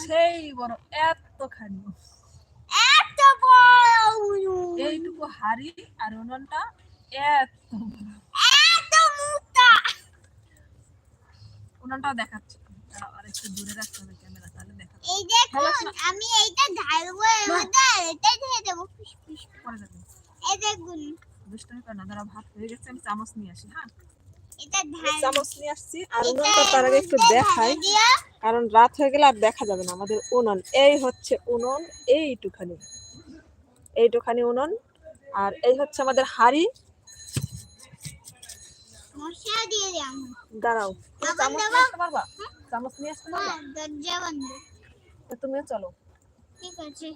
সেই বড় এতখানি। এত বড়! এইটুকু হাড়ি আর উনুনটা এত বড়। এত মোটা! উনুনটা দেখাচ্ছি। আর একটু দূরে রাখতে হবে ক্যামেরা তাহলে দেখাচ্ছি। এই দেখুন। আমি এইটা ঢালবো এর মধ্যে এটা ঢেলে দেবো। ফুস ফুস পরে যাবে এই দেখুন। দুষ্টামি করে না দাঁড়া ভাত হয়ে গেছে আমি চামচ নিয়ে আসি হ্যাঁ? চামচ নিয়ে আসছি। আর উনুনটা তার আগে একটু দেখাই। কারণ রাত হয়ে গেলে আর দেখা যাবে না আমাদের উনুন। এই হচ্ছে উনুন এইটুখানি। এইটুখানি উনুন। আর এই হচ্ছে আমাদের হাড়ি। দাঁড়াও। চামচ নিয়ে আসতে পারবা? চামচ নিয়ে আসতে পারবা? হ্যাঁ, তুমিও চলো। ঠিক আছে।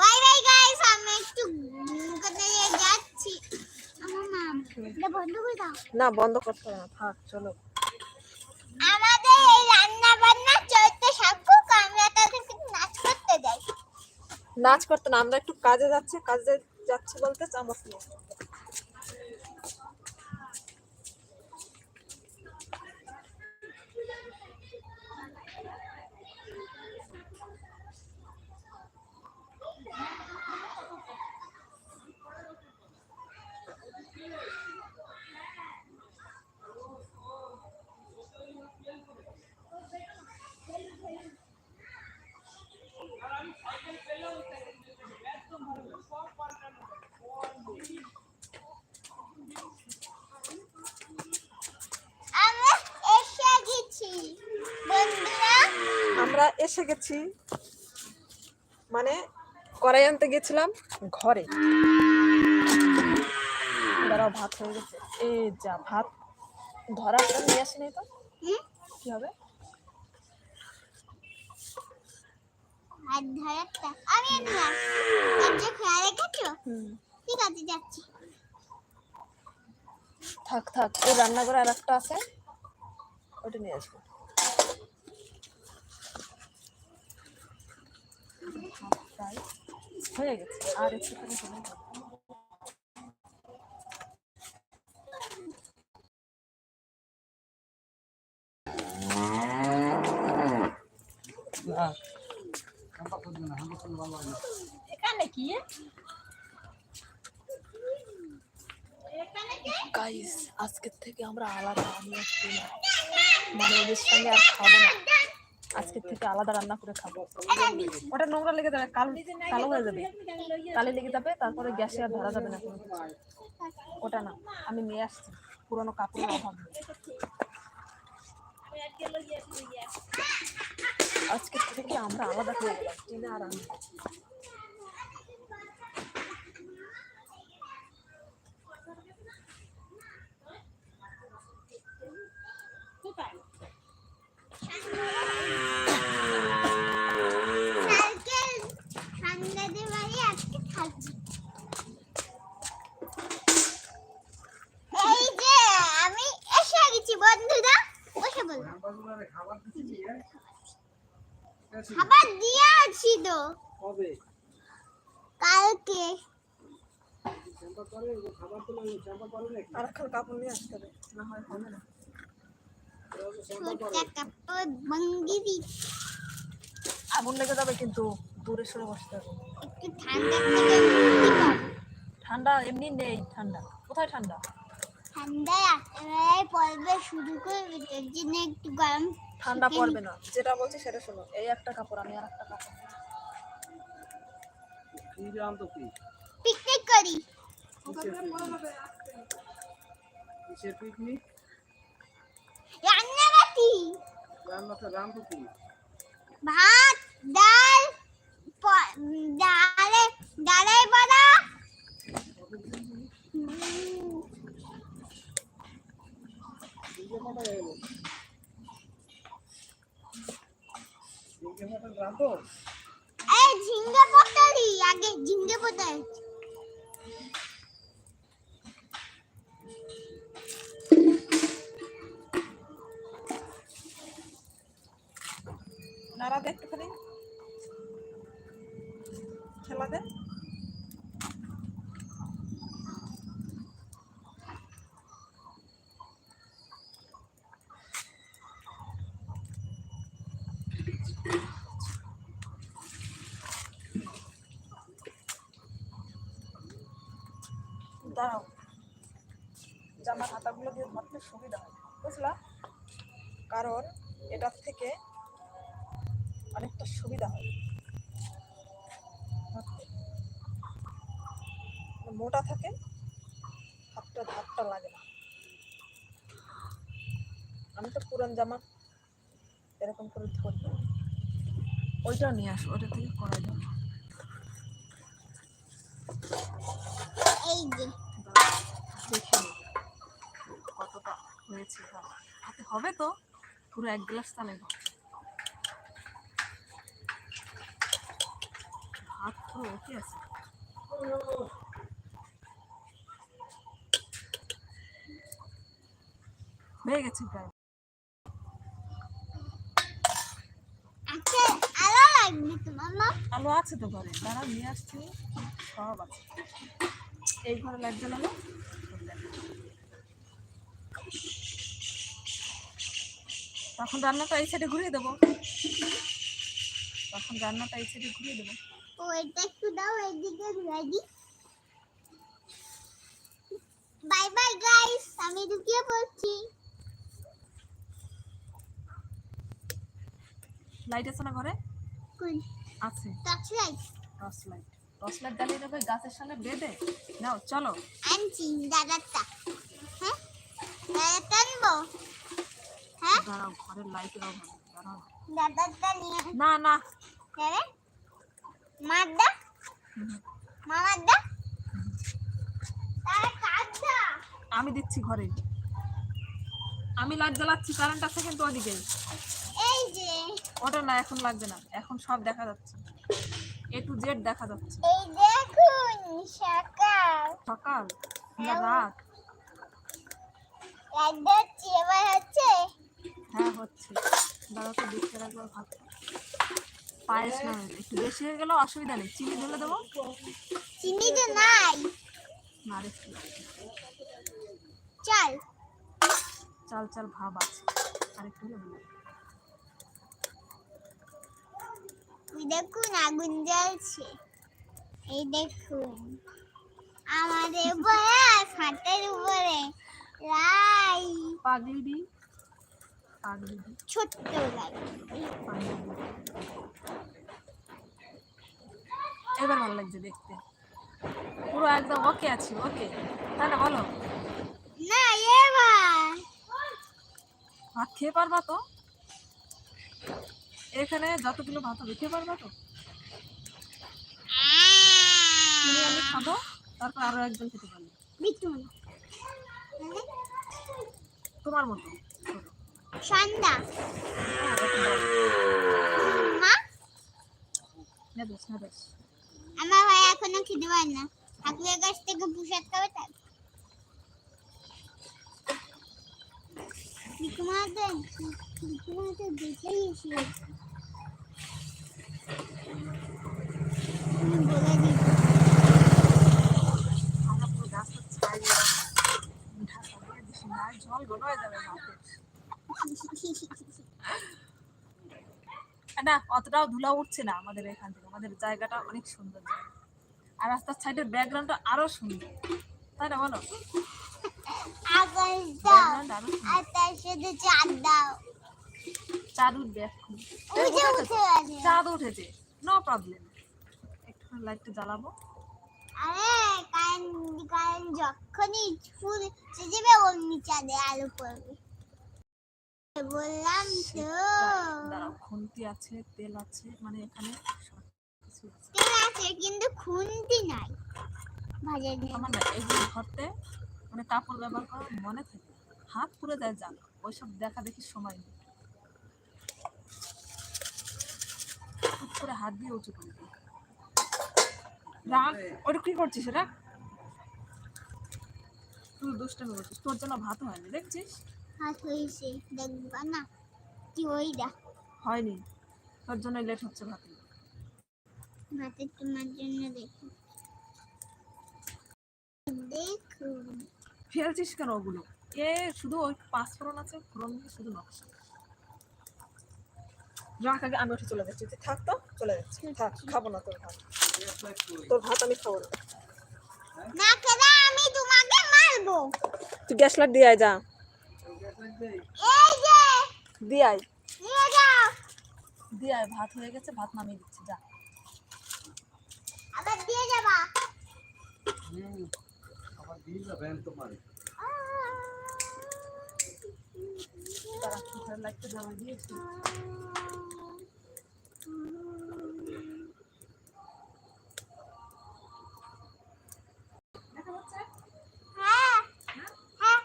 বাই বাই গাইস আমি একটু কোথায় যাচ্ছি। না বন্ধ করতে না থাক চলো। আমাদের এই রান্না বান্না চলতে থাকুক আমরা তাদেরকে নাচ করতে যাই। নাচ করতে না আমরা একটু কাজে যাচ্ছে কাজে যাচ্ছে বলতে চামচ নিয়ে। এসে গেছি। মানে কড়াই আনতে গেছিলাম ঘরে। দাঁড়াও ভাত হয়ে গেছে। এই যা ভাত। ধরাটা নিয়ে আসেনি তো? কি হবে? আমি ঠিক আছে যাচ্ছি। থাক থাক। ওই রান্নাঘরে আর একটা আছে। ওটা নিয়ে আসব ভাত প্রায় হয়ে গেছে। আর একটুখানি হলেই হবে। এখানে কি? গাইস আজকের থেকে আমরা আলাদা আমি আজকে মানে ওদের সঙ্গে আর খাব না। আজকের থেকে আলাদা রান্না করে খাব। ওটা নোংরা লেগে যাবে, কালো কালো হয়ে যাবে। কালি লেগে যাবে, তারপরে গ্যাসে আর ধরা যাবে না ওটা না, আমি নিয়ে আসছি, পুরোনো কাপড়ের অভাব। নেই। আজকের থেকে আমরা আলাদা হয়ে গেলাম আর আমি। খাবার দিয়ে আছি তো। কবে? কালকে। আর কাপড় নিয়ে আসতে হবে। না হয় হবে না। আগুন লেগে যাবে কিন্তু দূরে সরে বসতে হবে। একটু ঠান্ডা ঠান্ডা এমনি নেই ঠান্ডা। কোথায় ঠান্ডা? ঠান্ডায় রাত্রেবেলায় পড়বে শুরু করবে জন্য একটু গরম ঠান্ডা পড়বে না। যেটা বলছি সেটা শোনো। এই একটা কাপড় আমি আর একটা কাপড়। কি তো কি? পিকনিক করি। কিসের পিকনিক রান্নাবাটি। রান্নাটা রান কি? ভাত ডাল ডালে ডালের বড়া। ঝিঙ্গে এই ঝিঙ্গে পটলি আগে ঝিঙ্গে পটল। দাঁড়াও। জামার হাতাগুলো দিয়ে ধরতে সুবিধা হয়। বুঝলা? কারণ এটার থেকে অনেকটা সুবিধা হয়। মোটা থাকে হাতটা ধাপটা লাগে না। আমি তো পুরান জামা এরকম করে ধরি। ওইটাও নিয়ে আসো ওটা থেকে করা যাবে এই যে। দেখে কতটা হয়েছে হাতে হবে তো? পুরো এক গ্লাস তালে ভাত ভাত পুরো ওকে আছে। হয়ে গেছে প্রায়। আচ্ছা আলু আছে তো ঘরে। তারা নিয়ে আসছে। সব আছে। এই ঘরে লাইট জ্বালানো তখন রান্নাটা এই সাইডে ঘুরিয়ে দেবো। তখন রান্নাটা এই সাইডে ঘুরিয়ে দেবো। ও এটা একটু দাও এদিকে রেডি বাই বাই গাইস আমি ঢুকিয়ে পড়ছি। লাইট আছে না ঘরে? কোন? আছে। Touch light torch light light জ্বালিয়ে দেবে গাছের সামনে বেঁধে? নাও চলো। আনছি দাদারটা হ্যাঁ? দাদারটা আনব? হ্যাঁ? দাঁড়াও ঘরের লাইটের অভাব দাঁড়াও। দাদারটা নিয়ে না না। যাবে মারদা হুম, মামারদা আমি দিচ্ছি ঘরে। আমি লাইট জ্বালাচ্ছি কারেন্ট আছে কিন্তু ওদিকে। এই যে। ওটা না এখন লাগবে না। এখন সব দেখা যাচ্ছে। এ টু জেড দেখা যাচ্ছে। এই দেখুন সকাল। সকাল? না রাত। রাত হচ্ছে এবার হচ্ছে? হ্যাঁ হচ্ছে। দাদা তো দেখতে রাখবার ভাত। পায়েস না একটু বেশি হয়ে গেলেও অসুবিধা নেই। চিনি ঢেলে দেবো? চিনি তো নাই। না একটু চল। চাল চাল ভাব আছে। আর একটু হলে ভালো। ওই দেখুন আগুন জ্বলছে। এই দেখুন। আমাদের উপরে হাতের উপরে। লাই পাগলি দি ছোট্ট লাই এবার ভালো লাগছে দেখতে। পুরো একদম ওকে আছি ওকে। না বলো। না এবার। ভাত খেয়ে পারবা তো? এখানে যতগুলো ভাত হবে খেয়ে পারবা তো? তুমি আমি খাব তারপর আরও একজন খেতে পারবে। তোমার মতো। সন্ধ্যা। আমার ভাই এখনও খেতে পারে না। ঠাকুরের কাছ থেকে প্রসাদ খাবে তাই। বিকুমাদের বিকুমাদের দেখেই এসে তুমি বলে দিই আমরা পুরো গাছটা ছাই দিয়ে ঢাকা দিয়ে দিছি না অতটাও ধুলা উঠছে না আমাদের এখান থেকে। আমাদের জায়গাটা অনেক সুন্দর আর রাস্তার সাইডের ব্যাকগ্রাউন্ডটা আরও সুন্দর। তাই না বলো? আকাশ দাও আরও আর তার সাথে চাঁদ দাও। চাঁদ উঠবে আছে। চাঁদ উঠেছে নো প্রবলেম একটু লাইটটা জ্বালাবো। আরে কারেন্ট কারেন্ট যখনই ফুল সেজেবে অমনি চাঁদে আলো পড়বে। বললাম তো। দাঁড়াও খুন্তি আছে তেল আছে মানে এখানে আছে। তেল আছে কিন্তু খুন্তি নাই। ভাজার আমার না এগুলো ধরতে মানে কাপড় ব্যবহার করা মনে থাকে হাত পুড়ে যায় জানো? ওইসব দেখা দেখি সময় নেই। করে হাত দিয়ে উঁচু করে। রাগ ওটা কি করছিস রাগ তুই দুষ্টামি করছিস তোর জন্য ভাত হয়নি দেখছিস? হাত হয়েছে দেখবা না কি ওইটা হয়নি তোর জন্য লেট হচ্ছে ভাতে। ভাতে তোমার জন্য দেখো। দেখুন ফেলছিস কেন ওগুলো? এ শুধু ওই পাঁচ ফোড়ন আছে ফোড়ন শুধু নকশা। রাখ আগে আমি উঠে চলে যাচ্ছি। তুই থাক তো চলে যাচ্ছি। থাক খাব না তোর ভাত। তোর ভাত আমি খাব না। না খেলে আমি আমি তোমাকে মারবো। তুই গ্যাস লাইট দিয়ে আয় যা। এই যে। দিয়ে আয়। নিয়ে যাও। দিয়ে আয় ভাত হয়ে গেছে ভাত নামিয়ে দিচ্ছি যা। আবার দিয়ে যাবা। হুম আবার দিয়ে যাবেন তোমার তারা লাইটটা জ্বালিয়ে দিয়েছি হ্যাঁ হ্যাঁ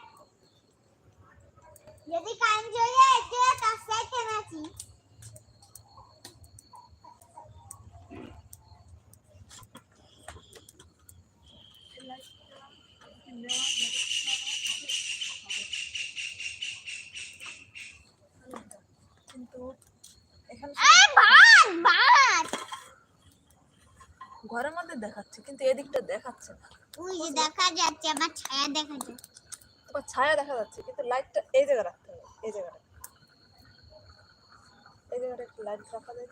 যদি কান চলে আসে তার সাথে নাচি কিন্তু এখানে এই ভাত ভাত ঘরের মধ্যে দেখাচ্ছে কিন্তু এদিকটা দেখাচ্ছে না। ওই যে দেখা যাচ্ছে আমার ছায়া দেখা যাচ্ছে। তোমার ছায়া দেখা যাচ্ছে কিন্তু লাইটটা এই জায়গায় রাখতে হবে এই জায়গাটা। এই জায়গাটা একটু লাইট রাখা যায়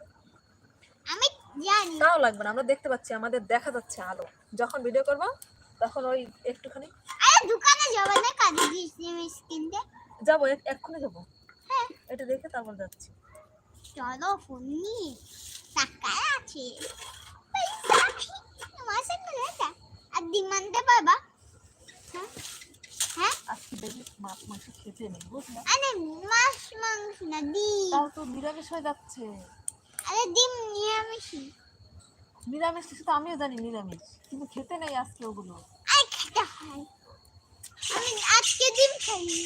আমি জানি। তাও লাগবে না আমরা দেখতে পাচ্ছি আমাদের দেখা যাচ্ছে আলো। যখন ভিডিও করব তখন ওই একটুখানি। আরে দোকানে যাব না কাজে জিনিস কিনতে যাব এক্ষুনি যাব। হ্যাঁ। এটা দেখে তারপর যাচ্ছি। চলো ফোন নিয়ে টাকা আছে সাথে লেখা আর ডিমান্ডে পাবা হ্যাঁ? হ্যাঁ? আজকে দেখি মাছ মাংস খেতে নেই বুঝলে? আরে মাছ মাংস না ডিম। তাও তো নিরামিষ হয়ে যাচ্ছে। আরে ডিম নিরামিষই নিরামিষ তো আমিও জানি নিরামিষ। কিন্তু খেতে নেই আজকে ওগুলো। আই খেতে হয় আমি আজকে ডিম খাইনি।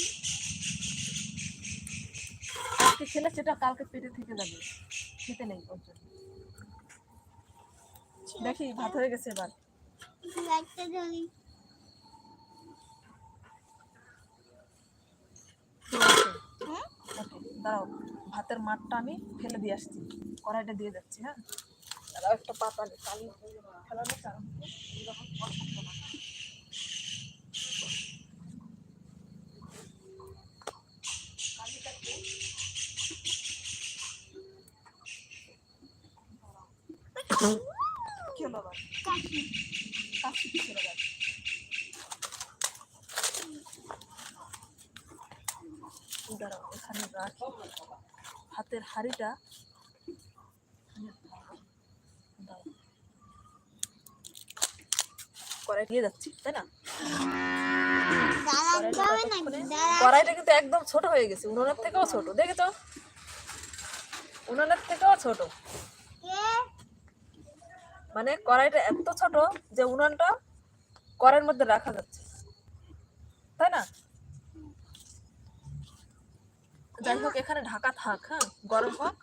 আজকে খেলে সেটা কালকে পেটে থেকে যাবে। খেতে নেই ওর জন্য। দেখি, ভাত হয়ে গেছে এবার। দাঁড়াও, ভাতের মাঠটা আমি ফেলে দিয়ে আসছি। কড়াইটা দিয়ে যাচ্ছি হ্যাঁ? দাঁড়াও একটা পাতা থাকবে না। কি হলো আবার কাশি কাশি কি চলে গেল দাঁড়াও এখানে রাখি হাতের হাড়িটা কড়াই দিয়ে যাচ্ছি তাই না? কড়াইটা কিন্তু একদম ছোট হয়ে গেছে উনুনের থেকেও ছোট দেখেছ? উনুনের থেকেও ছোট। মানে কড়াইটা এত ছোট যে উনানটা কড়াইয়ের মধ্যে রাখা যাচ্ছে। তাই না? যাই হোক এখানে ঢাকা থাক হ্যাঁ? গরম হোক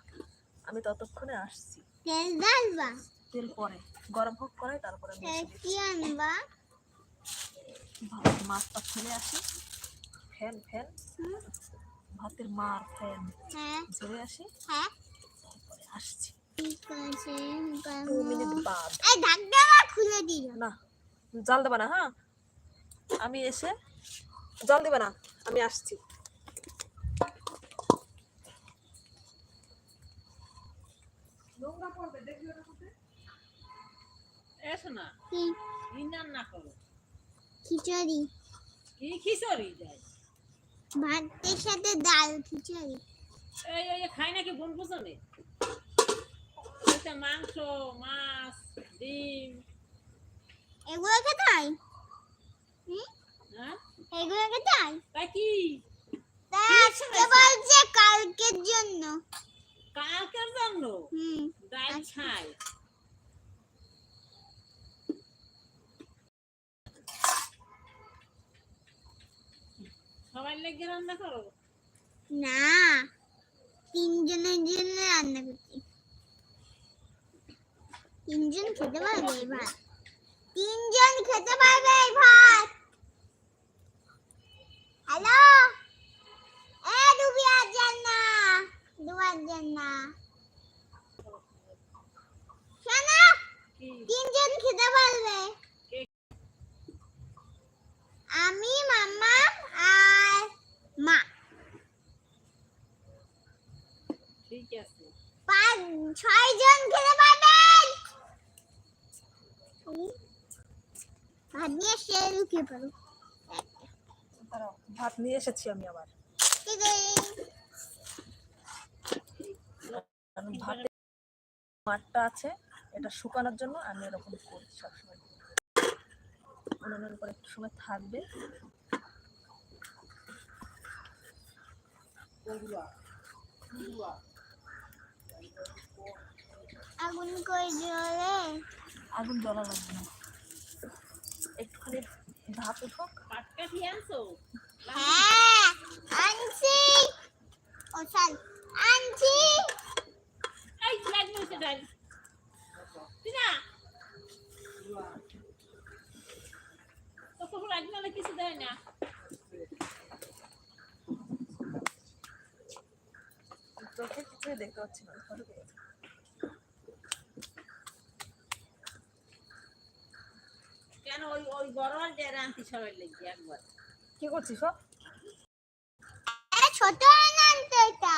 আমি ততক্ষণে আসছি। তেল ডালবা তেল পরে গরম হোক করাই তারপরে কি আনবা? মাছটা ফেলে আসি। ফ্যান ফ্যান ভাতের মার ফ্যান ঝেড়ে আসি। হ্যাঁ। আসছি। ঠিক আছে দু মিনিট বাদ এই ঢাকনাটা খুলে দিও না জল দেবে না হ্যাঁ? আমি এসে জল দেবে না আমি আসছি। এসো না কি? করো? খিচুড়ি। কি খিচুড়ি? যায় ভাতের সাথে ডাল খিচুড়ি। এই ওই খাই নাকি বন পুজনে মাংস মাছ ডিম এগুলো খেতে হয় এগুলো খেতে হয় তা কি তা আজকে বলছে কালকের জন্য কালকের জন্য হুম ডাল ছাই সবাই লেগে রান্না করো না তিনজনের জন্য রান্না করছি তিনজন খেতে পারবে এই ভাত? তিনজন খেতে পারবে এই ভাত? হ্যালো এ ডুবি আছেন না ডুবার জন্য শোনো তিনজন খেতে পারবে। আমি মামা আর মা। ঠিক আছে। পাঁচ ছয় জন খেতে পারবেন ভাত নিয়ে এসে লুকিয়ে পড়ো ভাত নিয়ে এসেছি আমি আবার। ভাতে মাঠটা আছে এটা শুকানোর জন্য আমি এরকম করি সবসময়। উনুনের উপর একটু সময় থাকবে। আগুন করে জ্বলে? আগুন জ্বলা লাগবে না। একটুখানি ভাত উঠুক পাটকাঠি আনছো হ্যাঁ আনছি ও চল আনছি এই লাগবে হচ্ছে ডাল টিনা তোকে লাগবে না কিছু দেয় না চোখে কিছুই দেখতে পাচ্ছি না কেন ওই ওই বড় যে রান্তি সবাই লেগে একবার। কি করছিস সব? ছোট আনতে এটা।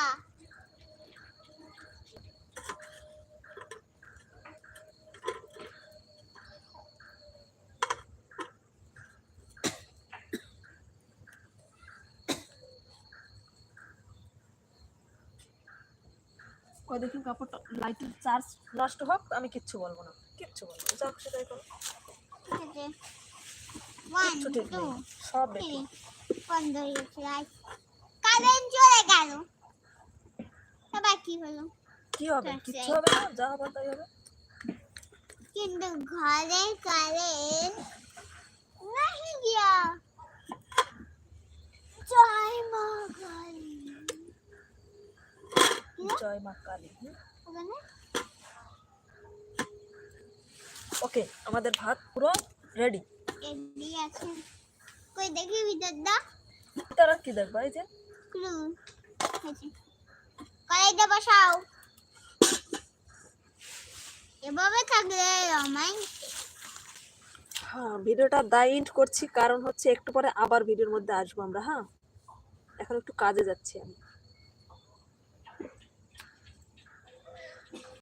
ওই দেখি কাপড়টা লাইটের চার্জ নষ্ট হোক আমি কিচ্ছু বলব না। কিচ্ছু বলব না। যাও সেটাই করো। কিন্তু ঘরে কারেন্ট নাহি গিয়া জয় মা কালী জয় মা কালী ওকে আমাদের ভাত পুরো রেডি এডি আছে। কই দেখি ভিতরটা তারা কি দেখবা এই যে। আছে কড়াইতে বসাও। এভাবে থাকলে রোমান্টিক হ্যাঁ ভিডিওটা দাইন্ট করছি কারণ হচ্ছে একটু পরে আবার ভিডিওর মধ্যে আসব আমরা হ্যাঁ? এখন একটু কাজে যাচ্ছি আমি।